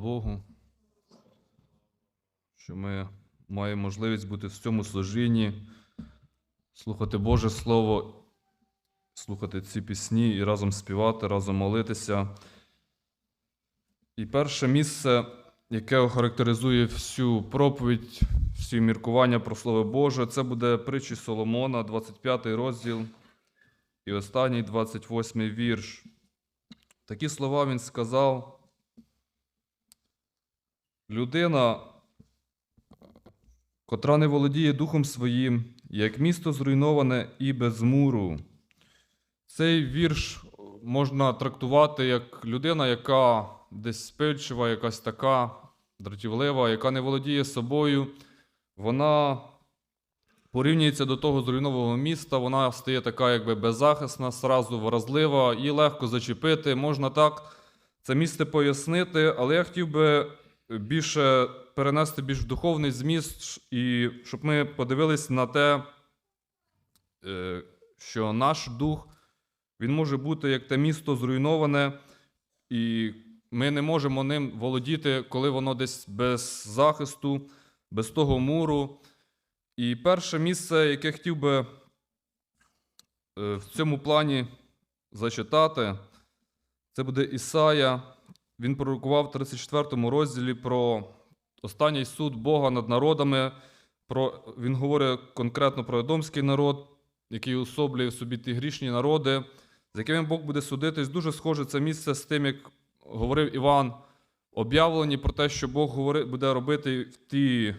Богу, що ми маємо можливість бути в цьому служінні, слухати Боже Слово, слухати ці пісні і разом співати, разом молитися. І перше місце, яке охарактеризує всю проповідь, всі міркування про Слово Боже, це буде притчі Соломона, 25 розділ і останній 28 вірш. Такі слова він сказав. Людина, котра не володіє духом своїм, як місто зруйноване і без муру. Цей вірш можна трактувати як людина, яка десь спильчива, якась така дратівлива, яка не володіє собою. Вона порівнюється до того зруйнованого міста, вона стає така, якби беззахисна, сразу вразлива, її легко зачепити. Можна так це місце пояснити, але я хотів би більше перенести більш в духовний зміст, і щоб ми подивились на те, е, що наш дух він може бути як те місто зруйноване, і ми не можемо ним володіти, коли воно десь без захисту, без того муру. І перше місце, яке хотів би е, в цьому плані зачитати, це буде Ісая. Він пророкував в 34 розділі про останній суд Бога над народами. Про, він говорить конкретно про Едомський народ, який особлює в собі ті грішні народи, з якими Бог буде судитись. Дуже схоже це місце з тим, як говорив Іван, об'явлені про те, що Бог буде робити в ті,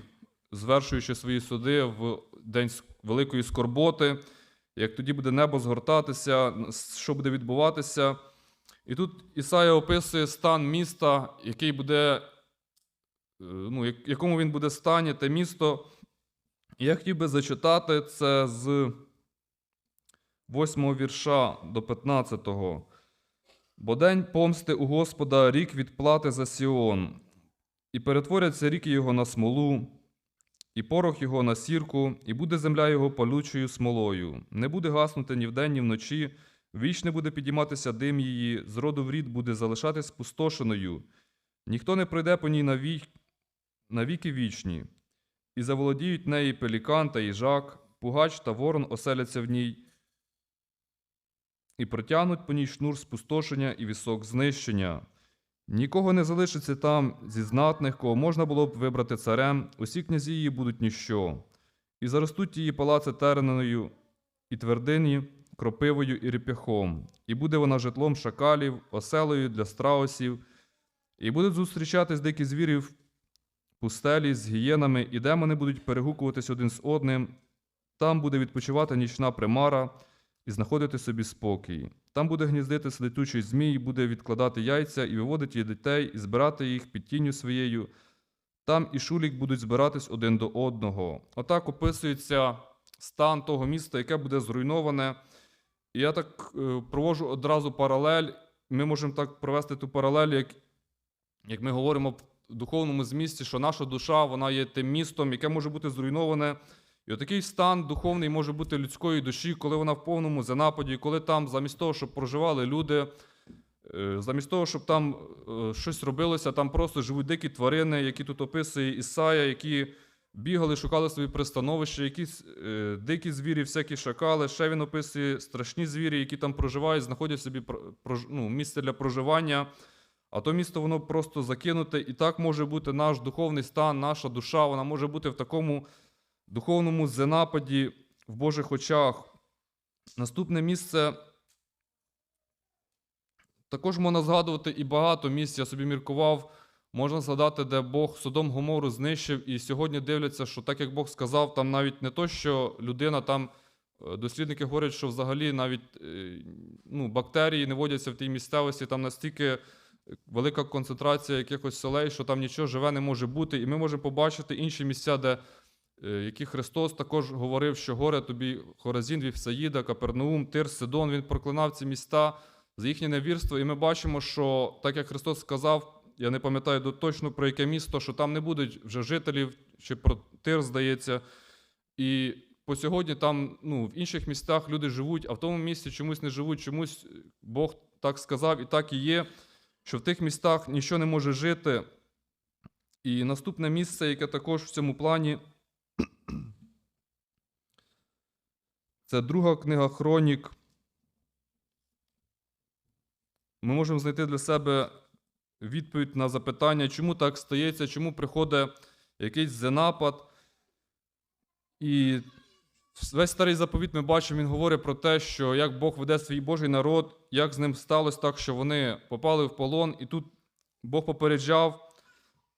звершуючи свої суди в день великої скорботи, як тоді буде небо згортатися, що буде відбуватися. І тут Ісая описує стан міста, який буде, е, ну, якому він буде стані, те місто. І я хотів би зачитати це з 8 вірша до 15. Бо день помсти у Господа рік відплати за Сіон, і перетворяться ріки його на смолу, і порох його на сірку, і буде земля його палючою смолою. Не буде гаснути ні вдень, ні вночі, віч не буде підійматися дим її, з роду в рід буде залишатись спустошеною. Ніхто не прийде по ній навік, навіки вічні, і заволодіють неї пелікан та їжак, пугач та ворон оселяться в ній, і протягнуть по ній шнур спустошення і вісок знищення. Нікого не залишиться там зі знатних, кого можна було б вибрати царем, усі князі її будуть ніщо, і заростуть її палаци терненою, і твердині кропивою і реп'яхом, і буде вона житлом шакалів, оселею для страусів, і будуть зустрічатись дикі звірі в пустелі з гієнами, і демони будуть перегукуватись один з одним. Там буде відпочивати нічна примара і знаходити собі спокій. Там буде гніздитися летучий змій, буде відкладати яйця і виводити її дітей, і збирати їх під тінню своєю. Там і шулік будуть збиратись один до одного. Отак описується стан того міста, яке буде зруйноване. Я так е, проводжу одразу паралель. Ми можемо так провести ту паралель, як, як ми говоримо в духовному змісті, що наша душа вона є тим містом, яке може бути зруйноване. І отакий стан духовний може бути людської душі, коли вона в повному занападі, коли там замість того, щоб проживали люди, е, замість того, щоб там е, щось робилося, там просто живуть дикі тварини, які тут описує Ісая, які бігали, шукали собі пристановище, якісь е, дикі звірі, всякі шакали. Ще він описує страшні звірі, які там проживають, знаходять собі прож- ну, місце для проживання. А то місто воно просто закинуте, і так може бути наш духовний стан, наша душа, вона може бути в такому духовному занападі в Божих очах. Наступне місце також можна згадувати і багато місць. Я собі міркував. Можна згадати, де Бог Содом Гомору знищив, і сьогодні дивляться, що так як Бог сказав, там навіть не то, що людина там. е, Дослідники говорять, що взагалі навіть е, ну, бактерії не водяться в тій місцевості, там настільки велика концентрація якихось солей, що там нічого живе не може бути. І ми можемо побачити інші місця, де е, які Христос також говорив, що горе тобі Хоразін, Вівсаїда, Капернаум, Тир, Сидон. Він проклинав ці міста за їхнє невірство. І ми бачимо, що так як Христос сказав, я не пам'ятаю точно про яке місто, що там не будуть вже жителів, чи про Тир, здається. І по сьогодні там ну, в інших містах люди живуть, а в тому місці чомусь не живуть, чомусь Бог так сказав, і так і є, що в тих містах нічого не може жити. І наступне місце, яке також в цьому плані, це друга книга Хронік. Ми можемо знайти для себе відповідь на запитання, чому так стається, чому приходить якийсь занапад. І весь старий заповіт ми бачимо, він говорить про те, що як Бог веде свій Божий народ, як з ним сталося так, що вони попали в полон, і тут Бог попереджав,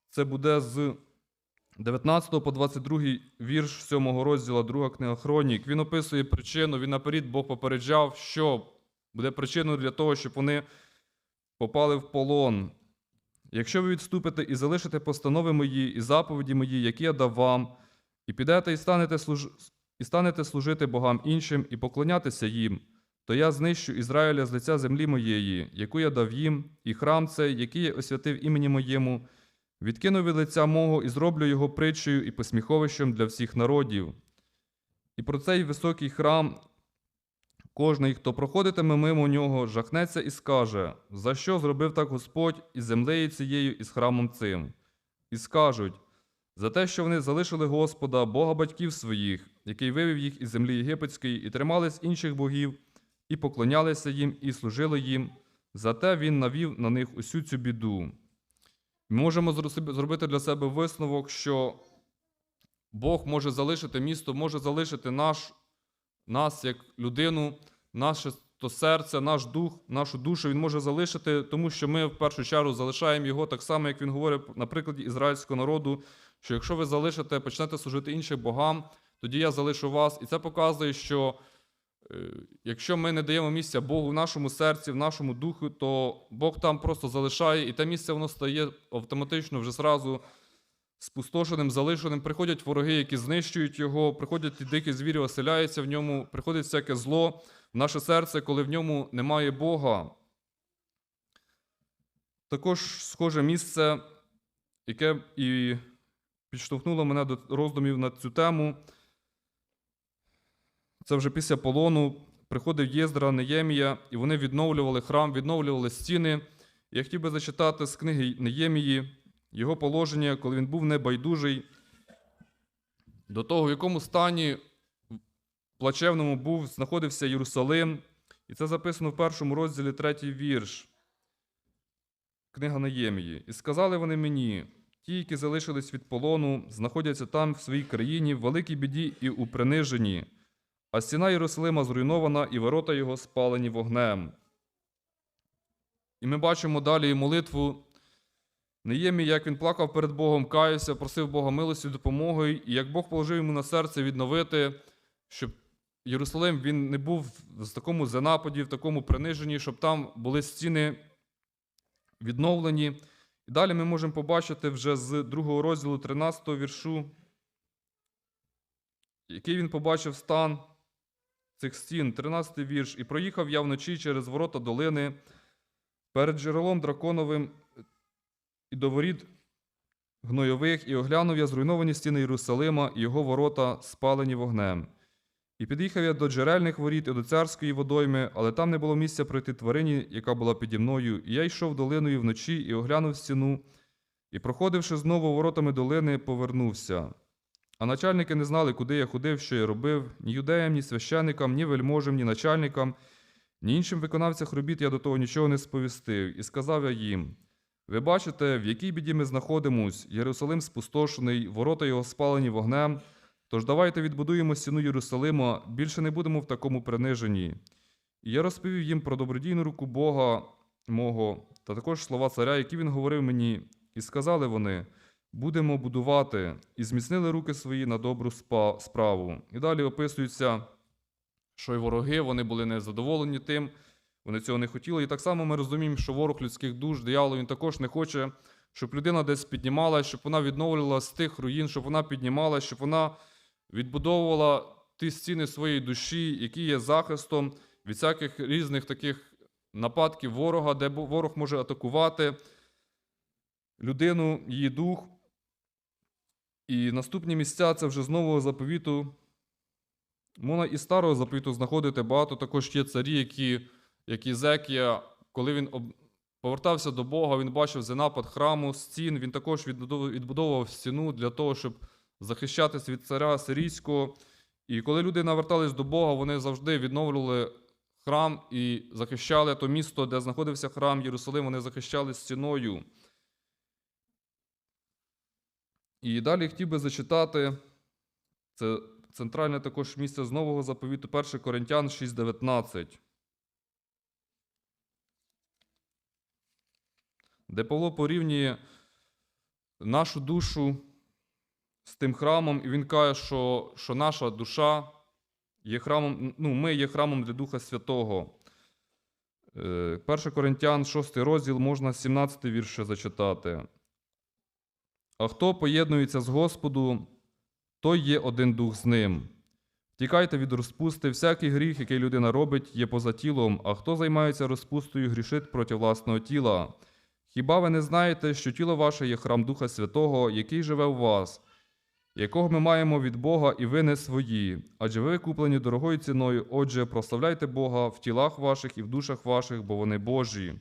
це буде з 19 по 22 вірш 7 розділу, друга книга Хронік. Він описує причину, він наперед Бог попереджав, що буде причиною для того, щоб вони попали в полон. Якщо ви відступите і залишите постанови мої і заповіді мої, які я дав вам, і підете і станете, служ... і станете служити богам іншим і поклонятися їм, то я знищу Ізраїля з лиця землі моєї, яку я дав їм, і храм цей, який я освятив імені моєму, відкину від лиця мого і зроблю його притчею і посміховищем для всіх народів. І про цей високий храм Кожний, хто проходитиме мимо нього, жахнеться і скаже, за що зробив так Господь із землею цією і з храмом цим. І скажуть, за те, що вони залишили Господа, Бога батьків своїх, який вивів їх із землі єгипетської, і тримались інших богів, і поклонялися їм, і служили їм, зате він навів на них усю цю біду. Ми можемо зробити для себе висновок, що Бог може залишити місто, може залишити наш нас як людину, наше то серце, наш дух, нашу душу він може залишити, тому що ми в першу чергу залишаємо його так само, як він говорить на прикладі ізраїльського народу, що якщо ви залишите, почнете служити іншим богам, тоді я залишу вас. І це показує, що е, якщо ми не даємо місця Богу в нашому серці, в нашому духу, то Бог там просто залишає, і те місце воно стає автоматично вже зразу спустошеним, залишеним. Приходять вороги, які знищують його, приходять ті дикі звірі, оселяються в ньому, приходить всяке зло в наше серце, коли в ньому немає Бога. Також схоже місце, яке і підштовхнуло мене до роздумів на цю тему. Це вже після полону приходив Єздра, Неємія, і вони відновлювали храм, відновлювали стіни. Я хотів би зачитати з книги Неємії його положення, коли він був небайдужий до того, в якому стані плачевному був, знаходився Єрусалим. І це записано в першому розділі третій вірш. Книга Неємії. І сказали вони мені: ті, які залишились від полону, знаходяться там в своїй країні, в великій біді і у приниженні, а стіна Єрусалима зруйнована, і ворота його спалені вогнем. І ми бачимо далі молитву Неємі, як він плакав перед Богом, каявся, просив Бога милості, допомоги, і як Бог положив йому на серце відновити, щоб Єрусалим він не був в такому занападі, в такому приниженні, щоб там були стіни відновлені. І далі ми можемо побачити вже з другого розділу 13 віршу, який він побачив стан цих стін, 13 вірш. І проїхав я вночі через ворота долини перед джерелом драконовим і до воріт гнойових, і оглянув я зруйновані стіни Єрусалима, і його ворота спалені вогнем. І під'їхав я до джерельних воріт і до царської водойми, але там не було місця пройти тварині, яка була піді мною. І я йшов долиною вночі і оглянув стіну, і, проходивши знову воротами долини, повернувся. А начальники не знали, куди я ходив, що я робив, ні юдеям, ні священникам, ні вельможам, ні начальникам, ні іншим виконавцям робіт я до того нічого не сповістив, і сказав я їм: ви бачите, в якій біді ми знаходимось, Єрусалим спустошений, ворота його спалені вогнем. Тож давайте відбудуємо стіну Єрусалима, більше не будемо в такому приниженні. І я розповів їм про добродійну руку Бога мого, та також слова царя, які він говорив мені, і сказали вони: будемо будувати, і зміцнили руки свої на добру справу. І далі описується, що й вороги вони були незадоволені тим, вони цього не хотіли. І так само ми розуміємо, що ворог людських душ, диявол, він також не хоче, щоб людина десь піднімалася, щоб вона відновлювала з тих руїн, щоб вона піднімалася, щоб вона відбудовувала ті стіни своєї душі, які є захистом від всяких різних таких нападків ворога, де ворог може атакувати людину, її дух. І наступні місця це вже з нового заповіту. Можна і старого заповіту знаходити багато також є царі, які, як Ізекія, коли він повертався до Бога, він бачив за напад храму, стін. Він також відбудовував стіну для того, щоб захищатись від царя сирійського. І коли люди навертались до Бога, вони завжди відновлювали храм і захищали то місто, де знаходився храм Єрусалим, вони захищали стіною. І далі хотів би зачитати це центральне також місце з Нового заповіту 1 Коринтян 6,19. Де Павло порівнює нашу душу з тим храмом, і він каже, що, що наша душа є храмом, ну, ми є храмом для Духа Святого. Е, 1 Коринтян, 6 розділ, можна 17 вірш ще зачитати. А хто поєднується з Господу, той є один дух з ним. Втікайте від розпусти, всякий гріх, який людина робить, є поза тілом, а хто займається розпустою, грішить проти власного тіла. Хіба ви не знаєте, що тіло ваше є храм Духа Святого, який живе у вас, якого ми маємо від Бога, і ви не свої, адже ви куплені дорогою ціною, отже, прославляйте Бога в тілах ваших і в душах ваших, бо вони Божі.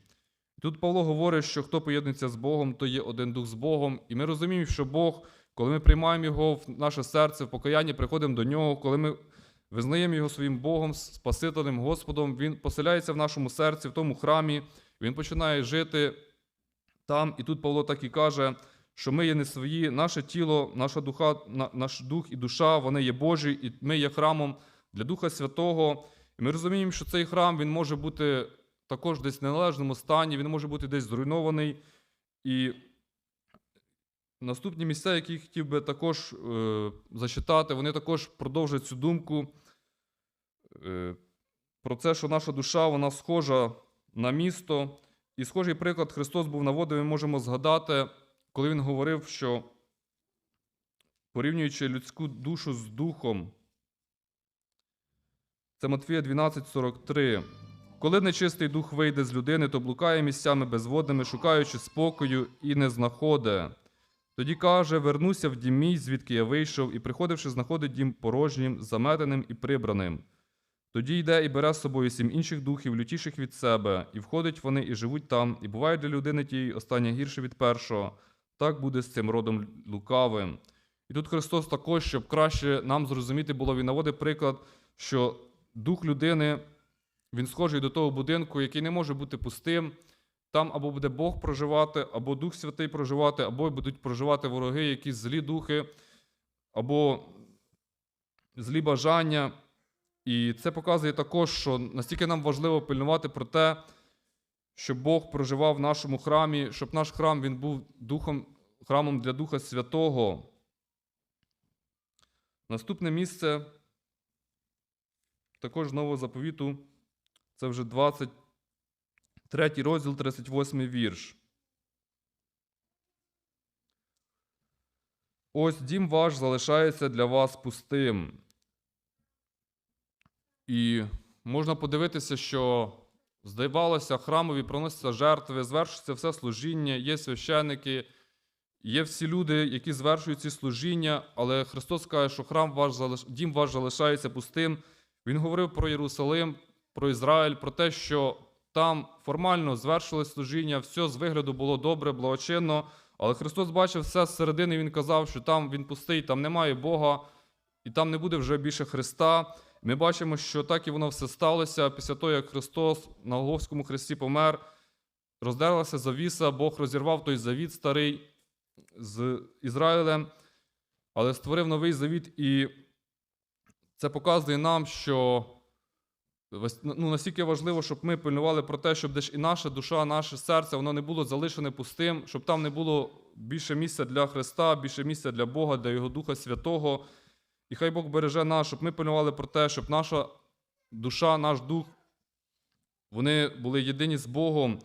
Тут Павло говорить, що хто поєднується з Богом, то є один дух з Богом. І ми розуміємо, що Бог, коли ми приймаємо Його в наше серце, в покаянні, приходимо до Нього, коли ми визнаємо Його своїм Богом, Спасителем, Господом, Він поселяється в нашому серці, в тому храмі, Він починає жити там. І тут Павло так і каже, що ми є не свої, наше тіло, наша духа, на- наш дух і душа, вони є Божі, і ми є храмом для Духа Святого. І ми розуміємо, що цей храм він може бути також десь в неналежному стані, він може бути десь зруйнований. І наступні місця, які хотів би також е, зачитати, вони також продовжують цю думку е, про це, що наша душа вона схожа на місто. І схожий приклад Христос був наводив, ми можемо згадати, коли Він говорив, що порівнюючи людську душу з духом, це Матфія 12,43. Коли нечистий дух вийде з людини, то блукає місцями безводними, шукаючи спокою і не знаходе. Тоді каже: Вернуся в дім мій, звідки я вийшов, і, приходивши, знаходить дім порожнім, заметеним і прибраним. Тоді йде і бере з собою сім інших духів, лютіших від себе, і входять вони і живуть там, і буває для людини тієї останнє гірше від першого. Так буде з цим родом лукавим. І тут Христос також, щоб краще нам зрозуміти було, він наводить приклад, що дух людини він схожий до того будинку, який не може бути пустим. Там або буде Бог проживати, або Дух Святий проживати, або будуть проживати вороги, якісь злі духи, або злі бажання. І це показує також, що настільки нам важливо пильнувати про те, щоб Бог проживав в нашому храмі, щоб наш храм він був духом, храмом для Духа Святого. Наступне місце також нового заповіту. Це вже 23 розділ, 38 вірш. Ось дім ваш залишається для вас пустим. І можна подивитися, що здавалося, храмові проносяться жертви, звершується все служіння, є священники, є всі люди, які звершують ці служіння, але Христос каже, що храм ваш дім ваш залишається пустим. Він говорив про Єрусалим, про Ізраїль, про те, що там формально звершилось служіння, все з вигляду було добре, благочинно. Але Христос бачив все зсередини, Він казав, що там він пустий, там немає Бога, і там не буде вже більше Христа. Ми бачимо, що так і воно все сталося після того, як Христос на Голговському хресті помер, роздерлася завіса, Бог розірвав той завіт старий з Ізраїлем, але створив новий завіт, і це показує нам, що ну, настільки важливо, щоб ми пильнували про те, щоб десь і наша душа, наше серце, воно не було залишене пустим, щоб там не було більше місця для Христа, більше місця для Бога, для Його Духа Святого. І хай Бог береже нас, щоб ми пильнували про те, щоб наша душа, наш дух, вони були єдині з Богом,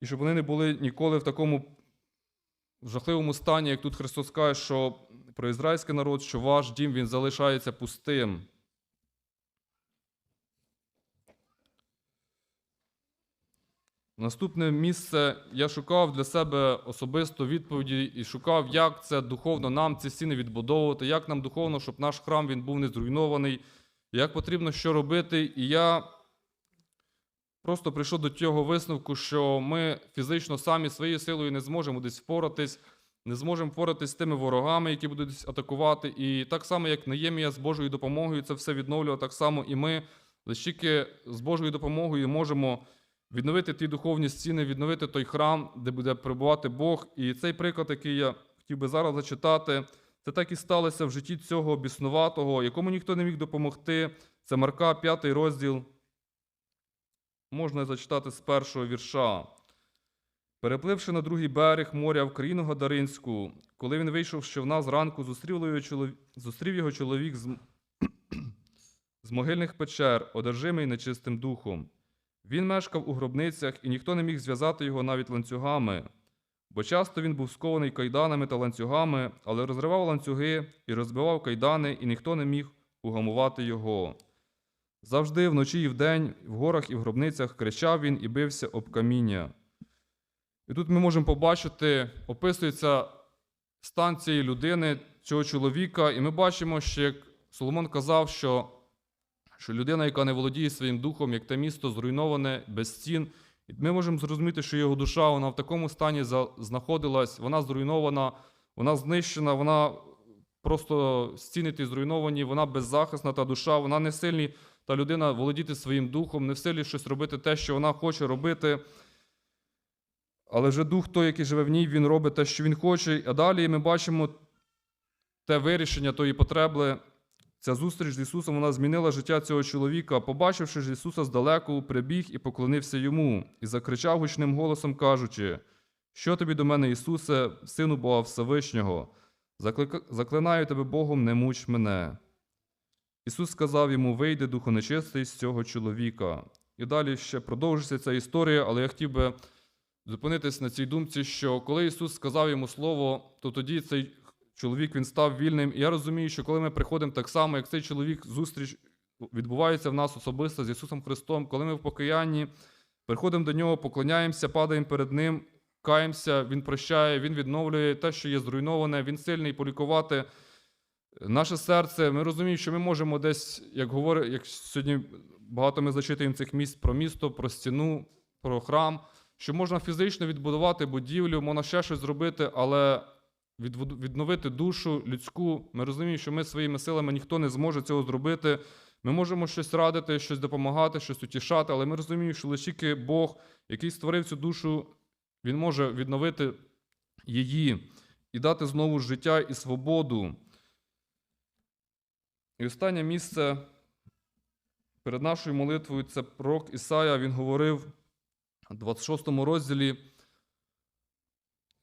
і щоб вони не були ніколи в такому жахливому стані, як тут Христос каже, що про ізраїльський народ, що ваш дім він залишається пустим. Наступне місце я шукав для себе особисто відповіді і шукав, як це духовно нам ці стіни відбудовувати, як нам духовно, щоб наш храм він був не зруйнований, як потрібно що робити. І я просто прийшов до цього висновку, що ми фізично самі своєю силою не зможемо десь впоратись, не зможемо впоратись з тими ворогами, які будуть атакувати. І так само, як Неємія з Божою допомогою це все відновлював, так само і ми лише тільки з Божою допомогою можемо відновити ті духовні стіни, відновити той храм, де буде перебувати Бог. І цей приклад, який я хотів би зараз зачитати, це так і сталося в житті цього біснуватого, якому ніхто не міг допомогти. Це Марка, 5 розділ. Можна зачитати з першого вірша. Перепливши на другий берег моря в країну Гадаринську, коли він вийшов з човна зранку, зустрів його чоловік, зустрів його чоловік з, з могильних печер, одержимий нечистим духом. Він мешкав у гробницях, і ніхто не міг зв'язати його навіть ланцюгами, бо часто він був скований кайданами та ланцюгами, але розривав ланцюги і розбивав кайдани, і ніхто не міг угамувати його. Завжди вночі і вдень, в горах і в гробницях кричав він і бився об каміння. І тут ми можемо побачити, описується стан цієї людини, цього чоловіка, і ми бачимо, що як Соломон казав, що, що людина, яка не володіє своїм духом, як те місто зруйноване без стін, ми можемо зрозуміти, що його душа вона в такому стані знаходилась, вона зруйнована, вона знищена, вона просто стіни ті зруйновані, вона беззахисна та душа, вона не сильні, та людина володіти своїм духом, не в силі щось робити те, що вона хоче робити. Але вже дух той, який живе в ній, він робить те, що він хоче. А далі ми бачимо те вирішення тої потреби. Ця зустріч з Ісусом вона змінила життя цього чоловіка. Побачивши ж Ісуса здалеку, прибіг і поклонився йому, і закричав гучним голосом, кажучи: Що тобі до мене, Ісусе, Сину Бога Всевишнього? Заклинаю тебе Богом, не муч мене. Ісус сказав йому: Вийди, духу нечистий з цього чоловіка. І далі ще продовжиться ця історія, але я хотів би зупинитись на цій думці, що коли Ісус сказав йому слово, то тоді цей чоловік він став вільним. І я розумію, що коли ми приходимо так само, як цей чоловік, зустріч відбувається в нас особисто з Ісусом Христом, коли ми в покаянні приходимо до Нього, поклоняємося, падаємо перед Ним, каємося, Він прощає, Він відновлює те, що є зруйноване, Він сильний полікувати наше серце. Ми розуміємо, що ми можемо десь, як говорить, як сьогодні багато ми зачитуємо цих місць про місто, про стіну, про храм, що можна фізично відбудувати будівлю, можна ще щось зробити, але відновити душу людську. Ми розуміємо, що ми своїми силами ніхто не зможе цього зробити. Ми можемо щось радити, щось допомагати, щось утішати, але ми розуміємо, що лише тільки Бог, який створив цю душу, Він може відновити її і дати знову життя і свободу. І останнє місце перед нашою молитвою це пророк Ісая. Він говорив у 26 розділі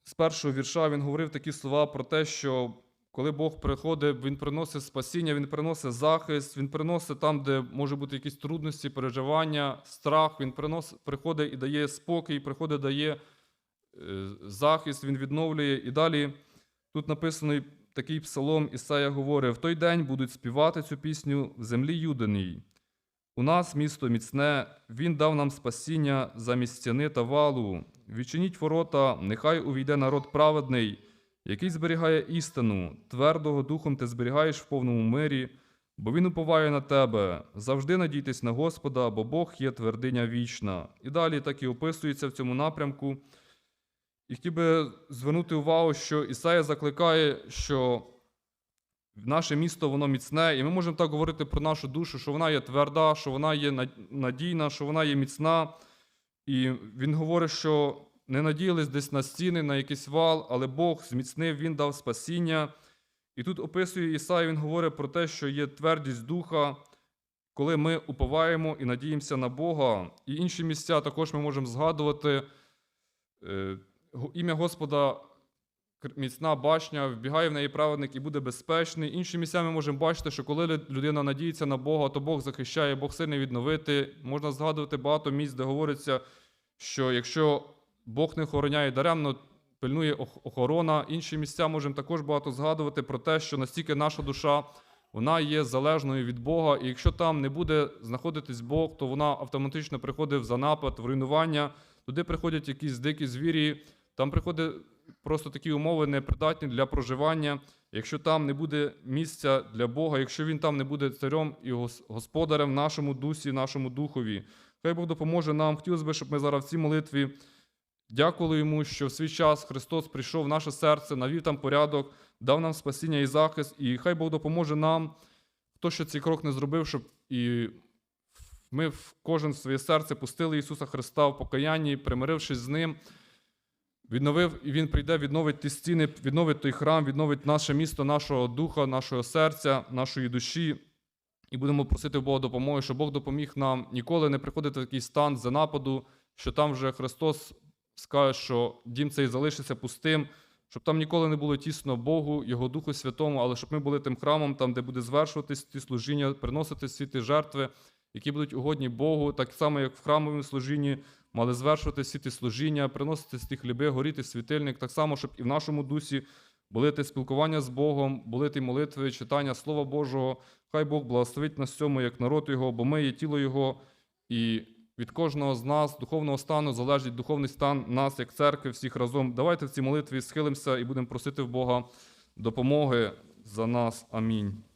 з першого вірша він говорив такі слова про те, що коли Бог приходить, Він приносить спасіння, Він приносить захист, Він приносить там, де може бути якісь трудності, переживання, страх, Він приносить, приходить і дає спокій, приходить, дає е, захист, Він відновлює. І далі тут написаний такий псалом Ісая говорить: в той день будуть співати цю пісню в землі Юдиній. У нас місто міцне, Він дав нам спасіння замість стіни та валу. Відчиніть ворота, нехай увійде народ праведний, який зберігає істину, твердого духом ти зберігаєш в повному мирі, бо він уповає на тебе. Завжди надійтесь на Господа, бо Бог є твердиня вічна. І далі так і описується в цьому напрямку. І хотів би звернути увагу, що Ісая закликає, що наше місто воно міцне, і ми можемо так говорити про нашу душу, що вона є тверда, що вона є надійна, що вона є міцна. І він говорить, що не надіялись десь на стіни, на якийсь вал, але Бог зміцнив, Він дав спасіння. І тут описує Ісай, він говорить про те, що є твердість духа, коли ми уповаємо і надіємося на Бога. І інші місця також ми можемо згадувати. Е, Ім'я Господа міцна башня, вбігає в неї праведник і буде безпечний. Інші місця ми можемо бачити, що коли людина надіється на Бога, то Бог захищає, Бог сильний відновити. Можна згадувати багато місць, де говориться, що якщо Бог не охороняє даремно, пильнує охорона. Інші місця можемо також багато згадувати про те, що настільки наша душа вона є залежною від Бога, і якщо там не буде знаходитись Бог, то вона автоматично приходить в занапад, в руйнування. Туди приходять якісь дикі звірі, там приходять просто такі умови непридатні для проживання. Якщо там не буде місця для Бога, якщо він там не буде царем і господарем в нашому дусі, нашому духові. Хай Бог допоможе нам. Хотілося б, щоб ми зараз в цій молитві дякували йому, що в свій час Христос прийшов в наше серце, навів там порядок, дав нам спасіння і захист. І хай Бог допоможе нам, хто ще цей крок не зробив, щоб і ми в кожен своє серце пустили Ісуса Христа в покаянні, примирившись з Ним. Відновив, і Він прийде, відновить ті стіни, відновить той храм, відновить наше місто, нашого духа, нашого серця, нашої душі. І будемо просити Бога допомоги, щоб Бог допоміг нам ніколи не приходити в такий стан за нападу, що там вже Христос скаже, що дім цей залишиться пустим, щоб там ніколи не було тісно Богу, Його Духу Святому, але щоб ми були тим храмом, там, де буде звершуватись ті служіння, приносити всі ті жертви, які будуть угодні Богу, так само, як в храмовому служінні мали звершувати всі служіння, приносити ті хліби, горіти світильник, так само, щоб і в нашому дусі були те спілкування з Богом, були ті молитви, читання Слова Божого. Хай Бог благословить нас цьому як народ Його, бо ми є тіло Його, і від кожного з нас, духовного стану, залежить духовний стан нас, як церкви, всіх разом. Давайте в цій молитві схилимося і будемо просити в Бога допомоги за нас. Амінь.